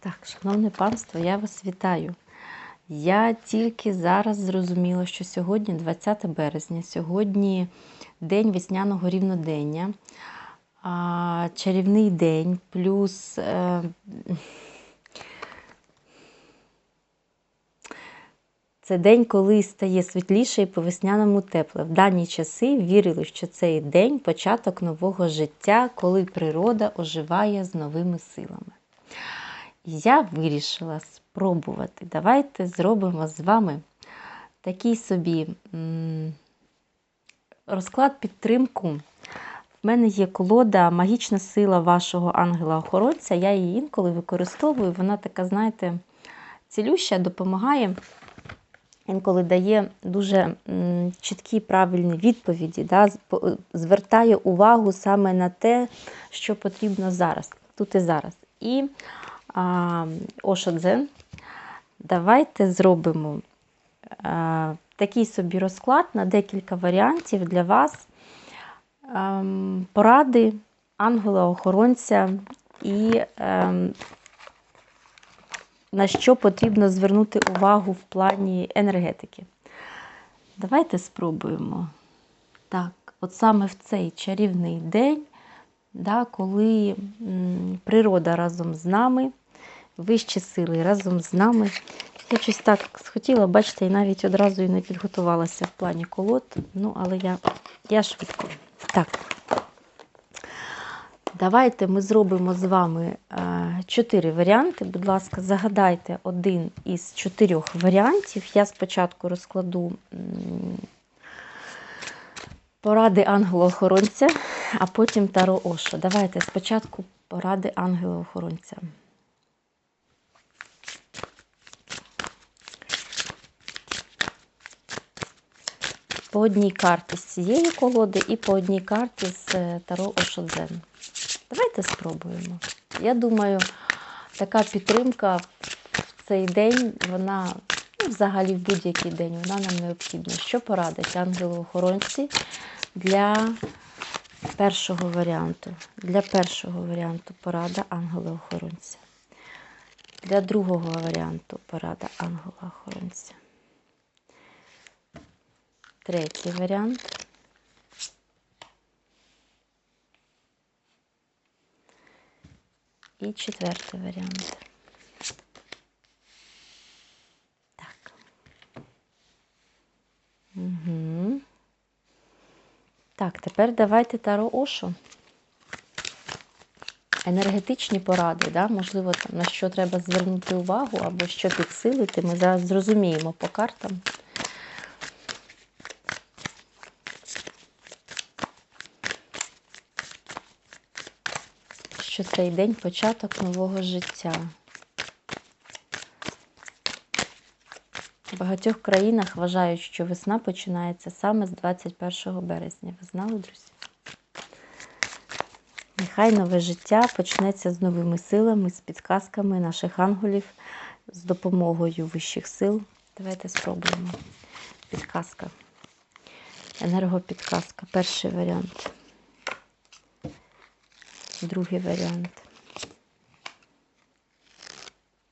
Так, шановне панство, я вас вітаю. Я тільки зараз зрозуміла, що сьогодні 20 березня, сьогодні день весняного рівнодення, чарівний день, плюс е, це день, коли стає світліше і по весняному тепле. В дані часи вірили, що цей день початок нового життя, коли природа оживає з новими силами. Я вирішила спробувати. Давайте зробимо з вами такий собі розклад підтримку. В мене є колода Магічна сила вашого ангела-охоронця. Я її інколи використовую. Вона така, знаєте, цілюща, допомагає. Інколи дає дуже чіткі правильні відповіді, да, звертає увагу саме на те, що потрібно зараз, тут і зараз. І Ошодзен. Давайте зробимо такий собі розклад на декілька варіантів для вас. Ем, поради ангела-охоронця і ем, на що потрібно звернути увагу в плані енергетики. Давайте спробуємо. Так, от саме в цей чарівний день, да, коли природа разом з нами, вищі сили разом з нами. Я щось так схотіла, бачите, і навіть одразу і не підготувалася в плані колод. Ну, але я, я швидко. Так. Давайте ми зробимо з вами е, чотири варіанти. Будь ласка, загадайте один із чотирьох варіантів. Я спочатку розкладу поради ангела-охоронця, а потім Таро Ошо. Давайте спочатку поради ангела-охоронця. По одній карті з цієї колоди і по одній карті з е, Таро Ошодзен. Давайте спробуємо. Я думаю, така підтримка в цей день, вона ну, взагалі в будь-який день вона нам необхідна. Що порадить ангелу-охоронці для першого варіанту? Для першого варіанту порада ангела-охоронця. Для другого варіанту порада ангела-охоронця. Третій варіант. І четвертий варіант. Так. Угу. Так, тепер давайте Таро Ошо. Енергетичні поради, да? можливо, там, на що треба звернути увагу або що підсилити. Ми зараз зрозуміємо по картам. Що цей день початок нового життя. В багатьох країнах вважають, що весна починається саме з 21 березня. Ви знали, друзі? Нехай нове життя почнеться з новими силами, з підказками наших ангелів, з допомогою вищих сил. Давайте спробуємо. Підказка. Енергопідказка. Перший варіант. Другий варіант.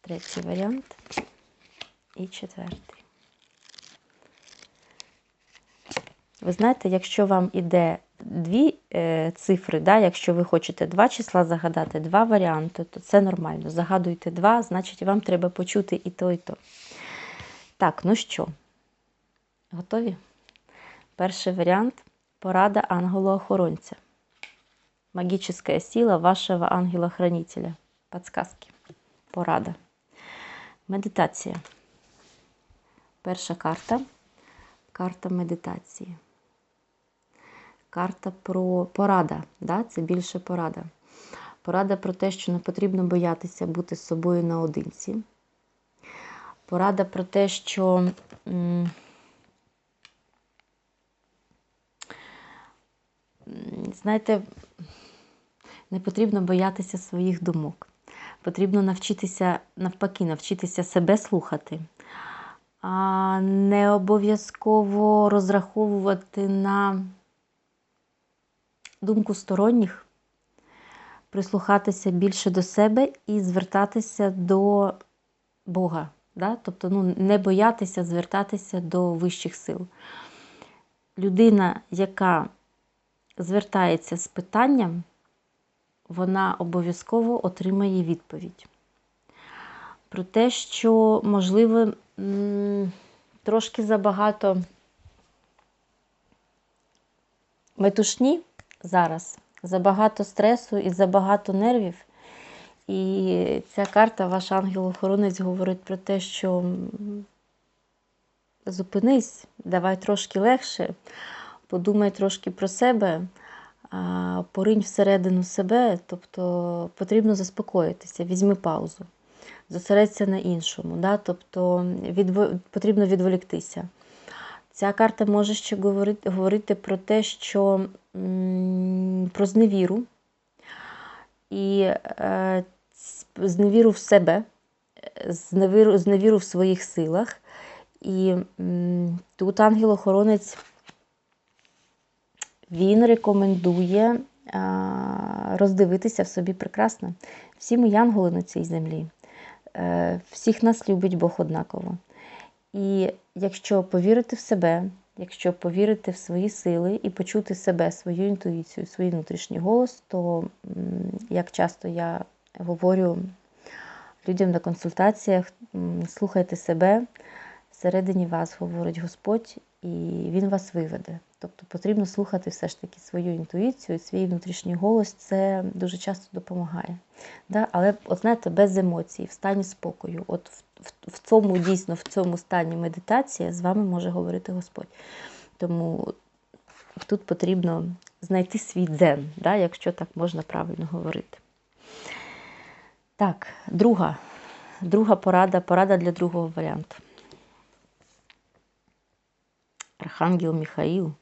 Третій варіант. І четвертий. Ви знаєте, якщо вам іде дві е, цифри, да, якщо ви хочете два числа загадати, два варіанти, то це нормально. Загадуйте два, значить вам треба почути і то, і то. Так, ну що, готові? Перший варіант порада ангела-охоронця. Магическая сила вашего ангела-хранителя. Подсказки. Порада. Медитація. Перша карта. Карта медитації. Карта про порада. Да? Це більше порада. Порада про те, що не потрібно боятися бути з собою наодинці. Порада про те, що. Знаєте, не потрібно боятися своїх думок. Потрібно навчитися, навпаки, навчитися себе слухати, а не обов'язково розраховувати на думку сторонніх. прислухатися більше до себе і звертатися до Бога. Да? Тобто ну, не боятися звертатися до вищих сил. Людина, яка звертається з питанням, вона обов'язково отримає відповідь. Про те, що, можливо, трошки забагато метушні зараз, забагато стресу і забагато нервів. І ця карта, ваш ангел-охоронець, говорить про те, що зупинись, давай трошки легше, подумай трошки про себе, поринь всередину себе, тобто потрібно заспокоїтися, візьми паузу, зосередься на іншому, да? тобто відво... потрібно відволіктися. Ця карта може ще говорити, говорити про те, що про зневіру і е, зневіру в себе, зневіру, зневіру в своїх силах. І м, тут ангел-охоронець він рекомендує а, роздивитися в собі прекрасно. Всі ми янголи на цій землі. Е, Всіх нас любить Бог однаково. І якщо повірити в себе, якщо повірити в свої сили і почути себе, свою інтуїцію, свій внутрішній голос, то як часто я говорю людям на консультаціях, слухайте себе, всередині вас говорить Господь, і Він вас виведе. Тобто потрібно слухати все ж таки свою інтуїцію, свій внутрішній голос, це дуже часто допомагає. Да? Але, от знаєте, без емоцій, в стані спокою. От в, в, в цьому дійсно, в цьому стані медитація з вами може говорити Господь. Тому тут потрібно знайти свій дзен, да? якщо так можна правильно говорити. Так, друга, друга порада, порада для другого варіанту. Архангел Міхаїл.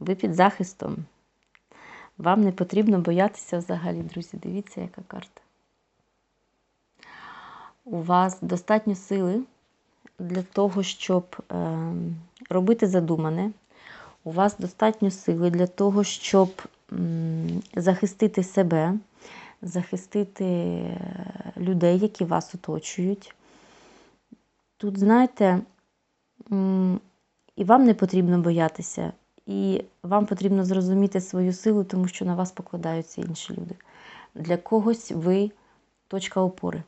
Ви під захистом. Вам не потрібно боятися взагалі, друзі. Дивіться, яка карта. У вас достатньо сили для того, щоб е, робити задумане. У вас достатньо сили для того, щоб м, захистити себе, захистити е, людей, які вас оточують. Тут, знаєте, і вам не потрібно боятися, і вам потрібно зрозуміти свою силу, тому що на вас покладаються інші люди. Для когось ви точка опори.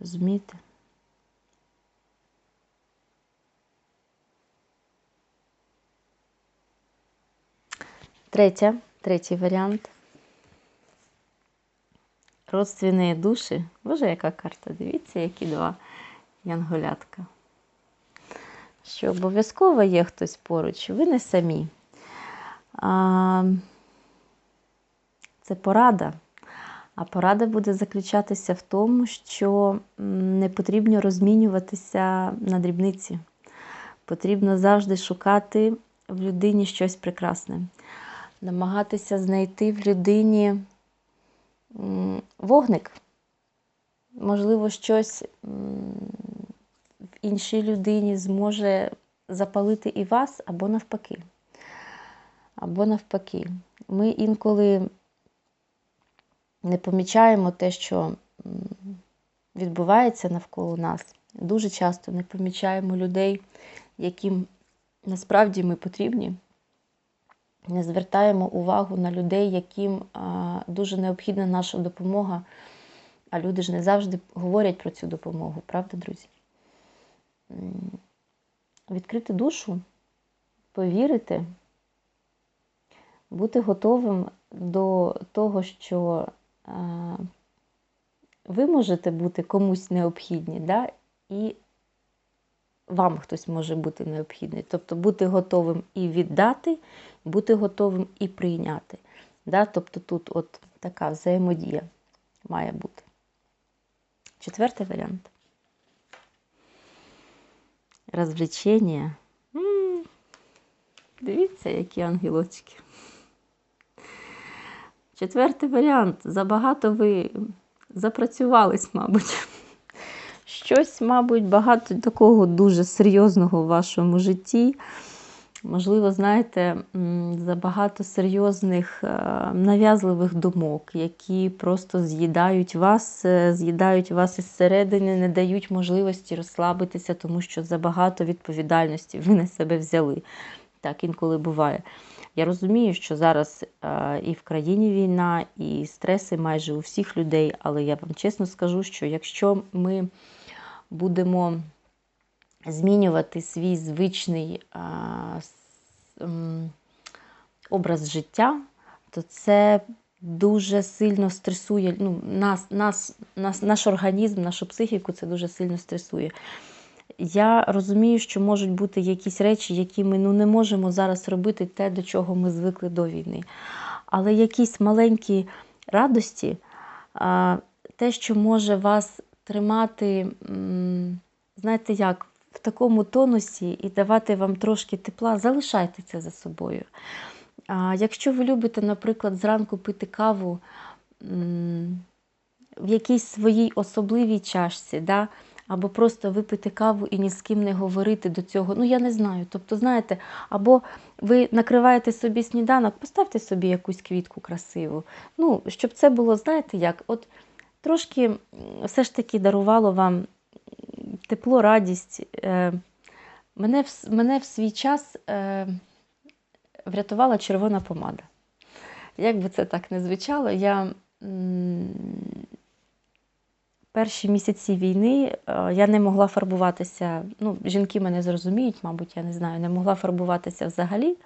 Розумієте? Третя, третій варіант. Родственні душі. Боже, яка карта? Дивіться, які два янголятка. Що обов'язково є хтось поруч, ви не самі. А, це порада. А порада буде заключатися в тому, що не потрібно розмінюватися на дрібниці. Потрібно завжди шукати в людині щось прекрасне, намагатися знайти в людині вогник. Можливо, щось іншій людині зможе запалити і вас, або навпаки. Або навпаки. Ми інколи не помічаємо те, що відбувається навколо нас. Дуже часто не помічаємо людей, яким насправді ми потрібні. Не звертаємо увагу на людей, яким дуже необхідна наша допомога. А люди ж не завжди говорять про цю допомогу, правда, друзі? М, Відкрити душу, повірити, бути готовим до того, що ви можете бути комусь необхідні, да? і вам хтось може бути необхідний. Тобто бути готовим і віддати, бути готовим і прийняти. Да? Тобто тут от така взаємодія має бути. Четвертий варіант. Розвлечення. Дивіться, які ангелочки. Четвертий варіант. Забагато ви запрацювались, мабуть. Щось, мабуть, багато такого дуже серйозного в вашому житті. Можливо, знаєте, забагато серйозних е, нав'язливих думок, які просто з'їдають вас, е, з'їдають вас із середини, не дають можливості розслабитися, тому що забагато відповідальності ви на себе взяли. Так інколи буває. Я розумію, що зараз е, і в країні війна, і стреси майже у всіх людей, але я вам чесно скажу, що якщо ми будемо змінювати свій звичний образ життя, то це дуже сильно стресує. Ну, нас, нас, нас, наш організм, нашу психіку це дуже сильно стресує. Я розумію, що можуть бути якісь речі, які ми ну, не можемо зараз робити те, до чого ми звикли до війни. Але якісь маленькі радості, те, що може вас тримати, знаєте як, в такому тонусі і давати вам трошки тепла, залишайте це за собою. А, якщо ви любите, наприклад, зранку пити каву в якійсь своїй особливій чашці, да? або просто випити каву і ні з ким не говорити до цього. Ну, я не знаю. Тобто, знаєте, або ви накриваєте собі сніданок, поставте собі якусь квітку красиву. Ну, щоб це було, знаєте, як, от трошки все ж таки дарувало вам тепло, радість. Е, Мене в, мене в свій час е, врятувала червона помада. Як би це так не звучало, я перші місяці війни е, я не могла фарбуватися. Ну, жінки мене зрозуміють, мабуть, я не знаю, не могла фарбуватися взагалі.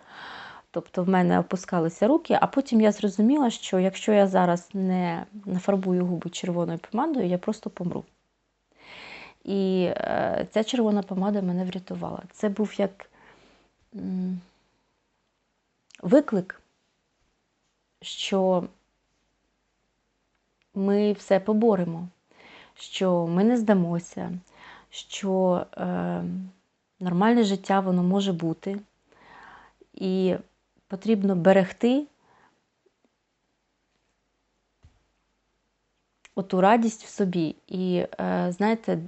Тобто в мене опускалися руки, а потім я зрозуміла, що якщо я зараз не нафарбую губи червоною помадою, я просто помру. І е, ця червона помада мене врятувала. Це був як м, виклик, що ми все поборемо, що ми не здамося, що е, нормальне життя воно може бути, і потрібно берегти оту радість в собі. І, е, знаєте,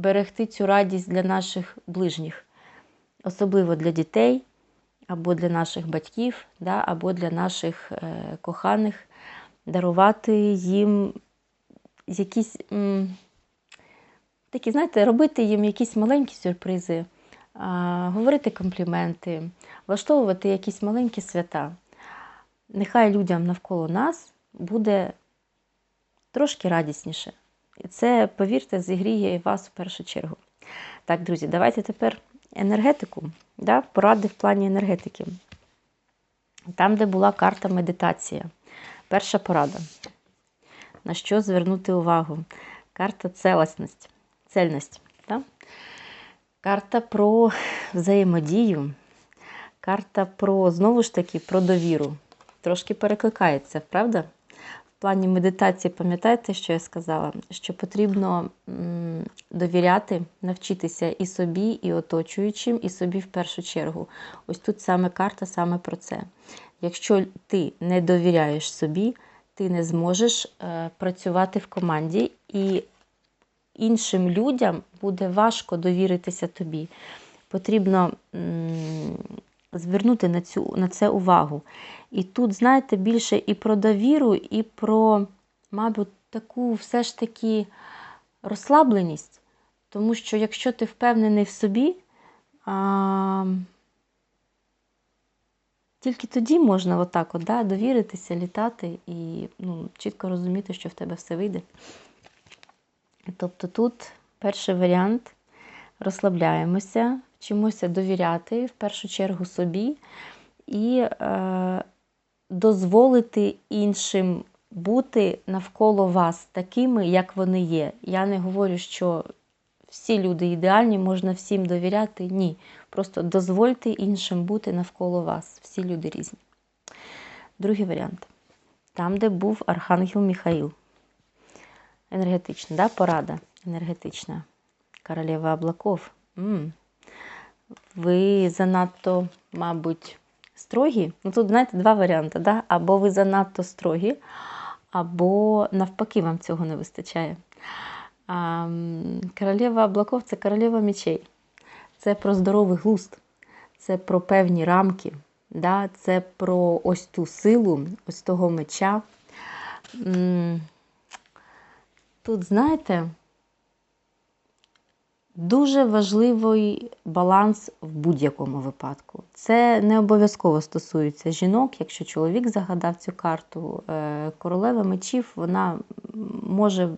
берегти цю радість для наших ближніх, особливо для дітей, або для наших батьків, да, або для наших е, коханих, дарувати їм якісь м, такі, знаєте, робити їм якісь маленькі сюрпризи, а, говорити компліменти, влаштовувати якісь маленькі свята. Нехай людям навколо нас буде трошки радісніше. І це, повірте, зігріє і вас в першу чергу. Так, друзі, давайте тепер енергетику, да, поради в плані енергетики. Там, де була карта медитація. Перша порада. На що звернути увагу? Карта целісність. Цельність. Да? Карта про взаємодію. Карта про, знову ж таки, про довіру. Трошки перекликається, правда? Плані медитації, пам'ятаєте, що я сказала? Що потрібно довіряти, навчитися і собі, і оточуючим, і собі в першу чергу. Ось тут саме карта саме про це. Якщо ти не довіряєш собі, ти не зможеш е, працювати в команді, і іншим людям буде важко довіритися тобі. Потрібно звернути на, цю, на це увагу. І тут, знаєте, більше і про довіру, і про, мабуть, таку все ж таки розслабленість. Тому що якщо ти впевнений в собі, а, тільки тоді можна отак от, да, довіритися, літати і ну, чітко розуміти, що в тебе все вийде. Тобто тут перший варіант розслабляємося, вчимося довіряти в першу чергу собі і е, дозволити іншим бути навколо вас такими, як вони є. Я не говорю, що всі люди ідеальні, можна всім довіряти. Ні. Просто дозвольте іншим бути навколо вас. Всі люди різні. Другий варіант. Там, де був Архангел Міхаїл. Енергетична, да? порада енергетична. Королева облаков. М. Ви занадто, мабуть, строгі. Ну, тут, знаєте, два варіанти. Да? Або ви занадто строгі, або навпаки, вам цього не вистачає. А, королева облаков це королева мечей. Це про здоровий глузд. це про певні рамки, да? це про ось ту силу, ось того меча. Тут, знаєте, дуже важливий баланс в будь-якому випадку. Це не обов'язково стосується жінок. Якщо чоловік загадав цю карту, е, королева мечів вона може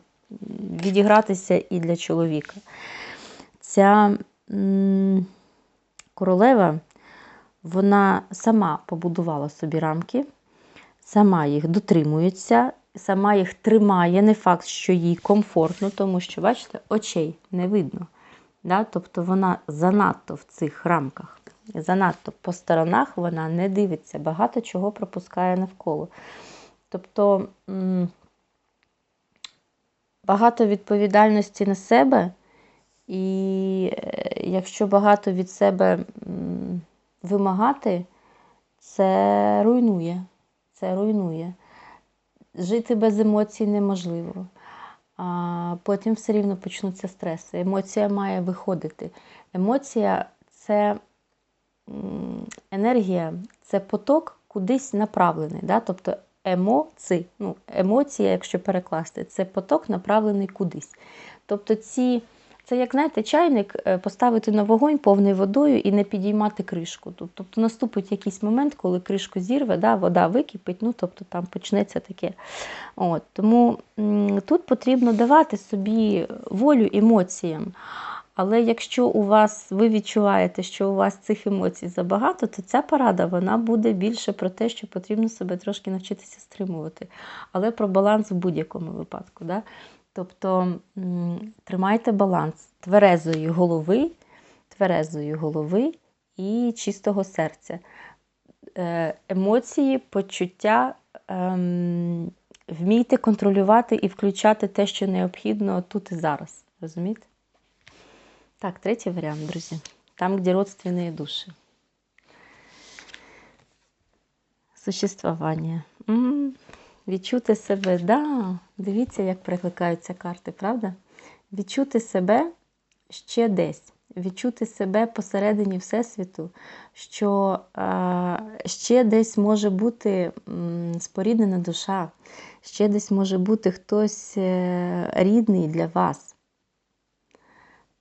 відігратися і для чоловіка. Ця королева вона сама побудувала собі рамки, сама їх дотримується, сама їх тримає. Не факт, що їй комфортно, тому що, бачите, очей не видно. Да? Тобто вона занадто в цих рамках, занадто по сторонах вона не дивиться, багато чого пропускає навколо. Тобто багато відповідальності на себе, і е, якщо багато від себе вимагати, це руйнує. Це руйнує. Жити без емоцій неможливо. А потім все рівно почнуться стреси. Емоція має виходити. Емоція це енергія, це поток кудись направлений. Да? Тобто емоції, ну, емоція, якщо перекласти, це поток направлений кудись. Тобто ці, це як знаєте, чайник е, поставити на вогонь повний водою і не підіймати кришку. Тобто наступить якийсь момент, коли кришку зірве, да, вода википить, ну тобто там почнеться таке. От, тому тут потрібно давати собі волю емоціям. Але якщо у вас ви відчуваєте, що у вас цих емоцій забагато, то ця порада вона буде більше про те, що потрібно себе трошки навчитися стримувати. Але про баланс в будь-якому випадку. Да? Тобто тримайте баланс тверезої голови, тверезої голови і чистого серця. Е, Емоції, почуття. ем, Вмійте контролювати і включати те, що необхідно тут і зараз. Розумієте? Так, третій варіант, друзі. Там, где родственные души. Существування. М, Відчути себе, да, дивіться, як прикликаються карти, правда? Відчути себе ще десь. Відчути себе посередині Всесвіту, що е, ще десь може бути споріднена душа, ще десь може бути хтось е, рідний для вас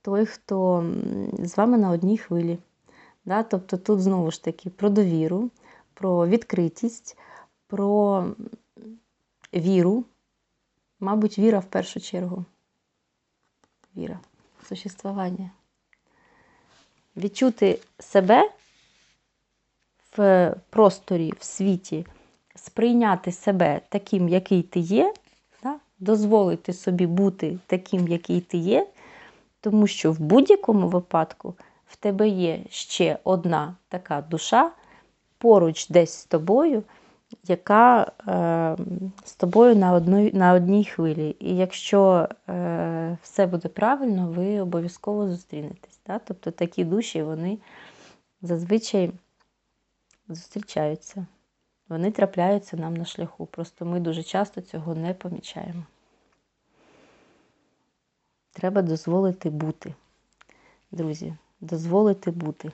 той, хто з вами на одній хвилі. Да? Тобто тут знову ж таки про довіру, про відкритість, про віру. Мабуть, віра в першу чергу. Віра, существування. Відчути себе в просторі, в світі, сприйняти себе таким, який ти є, да? дозволити собі бути таким, який ти є. Тому що в будь-якому випадку в тебе є ще одна така душа поруч десь з тобою, яка е, з тобою на одній, на одній хвилі. І якщо е, все буде правильно, ви обов'язково зустрінетесь. Да? Тобто такі душі вони зазвичай зустрічаються. Вони трапляються нам на шляху. Просто ми дуже часто цього не помічаємо. Треба дозволити бути. Друзі, дозволити бути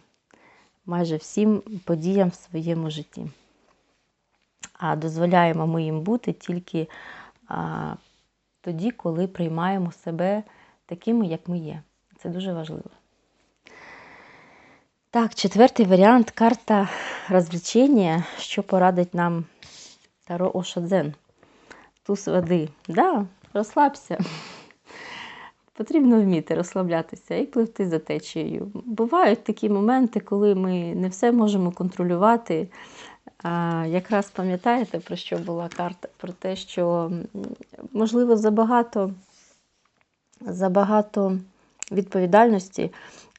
майже всім подіям в своєму житті. А дозволяємо ми їм бути тільки а, тоді, коли приймаємо себе такими, як ми є. Це дуже важливо. Так, четвертий варіант карта розвлечення, що порадить нам Таро Ошадзен. Туз води. Да, розслабся. Потрібно вміти розслаблятися і пливти за течією. Бувають такі моменти, коли ми не все можемо контролювати. Якраз пам'ятаєте, про що була карта? Про те, що можливо забагато, забагато відповідальності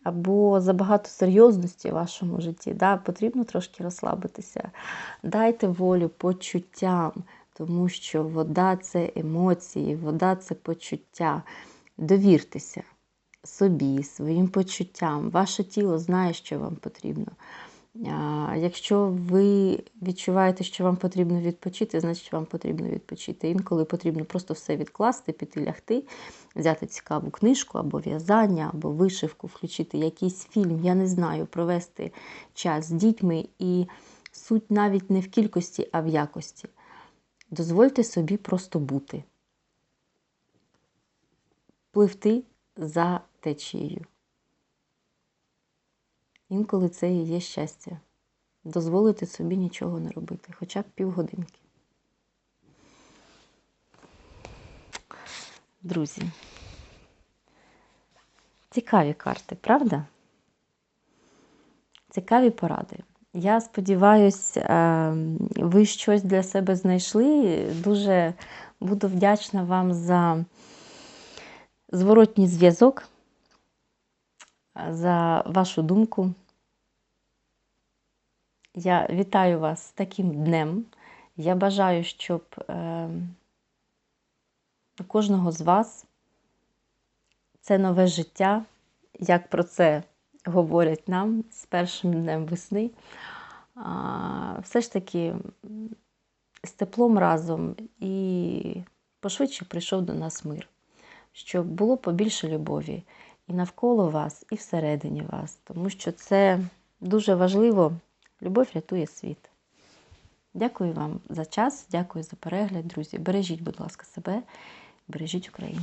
або забагато серйозності в вашому житті. Да? Потрібно трошки розслабитися. Дайте волю почуттям, тому що вода це емоції, вода це почуття. Довіртеся собі, своїм почуттям. Ваше тіло знає, що вам потрібно. Якщо ви відчуваєте, що вам потрібно відпочити, значить вам потрібно відпочити. Інколи потрібно просто все відкласти, піти лягти, взяти цікаву книжку або в'язання, або вишивку, включити якийсь фільм, я не знаю, провести час з дітьми. І суть навіть не в кількості, а в якості. Дозвольте собі просто бути, пливти за течією. Інколи це і є щастя. Дозволити собі нічого не робити, хоча б півгодинки. Друзі, цікаві карти, правда? Цікаві поради. Я сподіваюся, ви щось для себе знайшли. Дуже буду вдячна вам за зворотній зв'язок, за вашу думку. Я вітаю вас з таким днем. Я бажаю, щоб е, у кожного з вас це нове життя, як про це говорять нам з першим днем весни. Все ж таки з теплом разом і пошвидше прийшов до нас мир, щоб було побільше любові і навколо вас, і всередині вас, тому що це дуже важливо. Любов рятує світ. Дякую вам за час, дякую за перегляд, друзі. Бережіть, будь ласка, себе, бережіть Україну.